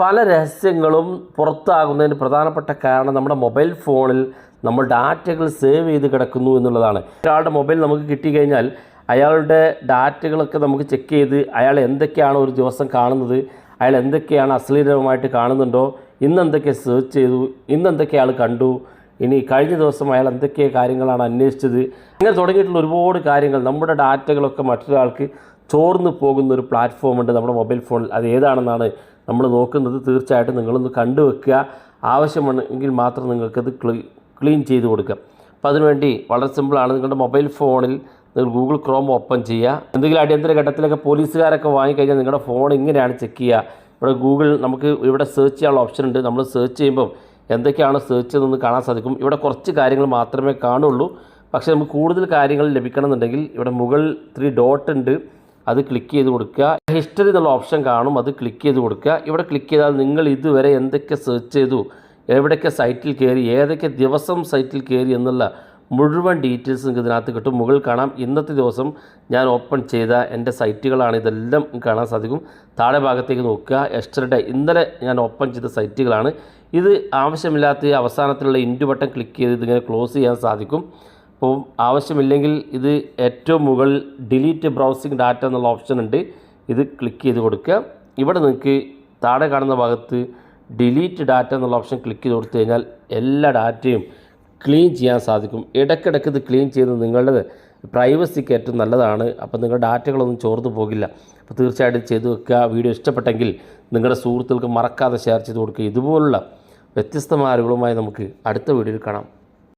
പല രഹസ്യങ്ങളും പുറത്താകുന്നതിന് പ്രധാനപ്പെട്ട കാരണം നമ്മുടെ മൊബൈൽ ഫോണിൽ നമ്മൾ ഡാറ്റകൾ സേവ് ചെയ്ത് കിടക്കുന്നു എന്നുള്ളതാണ്. ഒരാളുടെ മൊബൈൽ നമുക്ക് കിട്ടിക്കഴിഞ്ഞാൽ അയാളുടെ ഡാറ്റകളൊക്കെ നമുക്ക് ചെക്ക് ചെയ്ത് അയാൾ എന്തൊക്കെയാണ് ഒരു ദിവസം കാണുന്നത് അയാൾ എന്തൊക്കെയാണ് അശ്ലീലമായിട്ട് കാണുന്നുണ്ടോ ഇന്നെന്തൊക്കെ സെർച്ച് ചെയ്തു ഇന്നെന്തൊക്കെ അയാൾ കണ്ടു ഇനി കഴിഞ്ഞ ദിവസം അയാൾ എന്തൊക്കെ കാര്യങ്ങളാണ് അന്വേഷിച്ചത് അങ്ങനെ തുടങ്ങിയിട്ടുള്ള ഒരുപാട് കാര്യങ്ങൾ നമ്മുടെ ഡാറ്റകളൊക്കെ മറ്റൊരാൾക്ക് ചോർന്നു പോകുന്ന ഒരു പ്ലാറ്റ്ഫോം ഉണ്ട് നമ്മുടെ മൊബൈൽ ഫോണിൽ. അത് ഏതാണെന്നാണ് നമ്മൾ നോക്കുന്നത് തീർച്ചയായിട്ടും നിങ്ങളൊന്ന് കണ്ടുവെക്കുക ആവശ്യമാണെങ്കിൽ മാത്രം നിങ്ങൾക്കത് ക്ലീ ക്ലീൻ ചെയ്ത് കൊടുക്കുക. അപ്പോൾ അതിനുവേണ്ടി വളരെ സിമ്പിളാണ്. നിങ്ങളുടെ മൊബൈൽ ഫോണിൽ നിങ്ങൾ ഗൂഗിൾ ക്രോം ഓപ്പൺ ചെയ്യുക. എന്തെങ്കിലും അടിയന്തര ഘട്ടത്തിലൊക്കെ പോലീസുകാരൊക്കെ വാങ്ങിക്കഴിഞ്ഞാൽ നിങ്ങളുടെ ഫോൺ ഇങ്ങനെയാണ് ചെക്ക് ചെയ്യുക. ഇവിടെ ഗൂഗിൾ നമുക്ക് ഇവിടെ സെർച്ച് ചെയ്യാനുള്ള ഓപ്ഷൻ ഉണ്ട്. നമ്മൾ സെർച്ച് ചെയ്യുമ്പം എന്തൊക്കെയാണ് സെർച്ച് ചെയ്തതെന്ന് കാണാൻ സാധിക്കും. ഇവിടെ കുറച്ച് കാര്യങ്ങൾ മാത്രമേ കാണുള്ളൂ. പക്ഷേ നമുക്ക് കൂടുതൽ കാര്യങ്ങൾ ലഭിക്കണമെന്നുണ്ടെങ്കിൽ ഇവിടെ മുകൾ ത്രീ ഡോട്ട് ഉണ്ട്. അത് ക്ലിക്ക് ചെയ്ത് കൊടുക്കുക. ഹിസ്റ്ററി എന്നുള്ള ഓപ്ഷൻ കാണും അത് ക്ലിക്ക് ചെയ്ത് കൊടുക്കുക. ഇവിടെ ക്ലിക്ക് ചെയ്താൽ നിങ്ങൾ ഇതുവരെ എന്തൊക്കെ സെർച്ച് ചെയ്തു എവിടെയൊക്കെ സൈറ്റിൽ കയറി ഏതൊക്കെ ദിവസം സൈറ്റിൽ കയറി എന്നുള്ള മുഴുവൻ ഡീറ്റെയിൽസ് നിങ്ങൾക്ക് ഇതിനകത്ത് കിട്ടും. മുകളിൽ കാണാം ഇന്നത്തെ ദിവസം ഞാൻ ഓപ്പൺ ചെയ്ത എന്റെ സൈറ്റുകളാണ് ഇതെല്ലാം കാണാൻ സാധിക്കും. താഴെ ഭാഗത്തേക്ക് നോക്കുക. എസ്റ്റർഡേ ഇന്നലെ ഞാൻ ഓപ്പൺ ചെയ്ത സൈറ്റുകളാണ് ഇത് ആവശ്യമില്ലാത്ത അവസാനത്തിലുള്ള ഇൻഡു ബട്ടൺ ക്ലിക്ക് ചെയ്ത് ഇതിങ്ങനെ ക്ലോസ് ചെയ്യാൻ സാധിക്കും. അപ്പോൾ ആവശ്യമില്ലെങ്കിൽ ഇത് ഏറ്റവും മുകളിൽ ഡിലീറ്റ് ബ്രൗസിംഗ് ഡാറ്റ എന്നുള്ള ഓപ്ഷൻ ഉണ്ട്. ഇത് ക്ലിക്ക് ചെയ്ത് കൊടുക്കുക. ഇവിടെ നിങ്ങൾക്ക് താഴെ കാണുന്ന ഭാഗത്ത് ഡിലീറ്റ് ഡാറ്റ എന്നുള്ള ഓപ്ഷൻ ക്ലിക്ക് ചെയ്ത് കൊടുത്തു കഴിഞ്ഞാൽ എല്ലാ ഡാറ്റയും ക്ലീൻ ചെയ്യാൻ സാധിക്കും. ഇടയ്ക്കിടയ്ക്ക് ഇത് ക്ലീൻ ചെയ്യുന്നത് നിങ്ങളുടെ പ്രൈവസിക്ക് ഏറ്റവും നല്ലതാണ്. അപ്പോൾ നിങ്ങളുടെ ഡാറ്റകളൊന്നും ചോർന്നു പോകില്ല. അപ്പോൾ തീർച്ചയായിട്ടും ചെയ്തു വെക്കുക. വീഡിയോ ഇഷ്ടപ്പെട്ടെങ്കിൽ നിങ്ങളുടെ സുഹൃത്തുക്കൾക്ക് മറക്കാതെ ഷെയർ ചെയ്ത് കൊടുക്കുക. ഇതുപോലുള്ള വ്യത്യസ്തമായ അറിവുകളുമായി നമുക്ക് അടുത്ത വീഡിയോയിൽ കാണാം.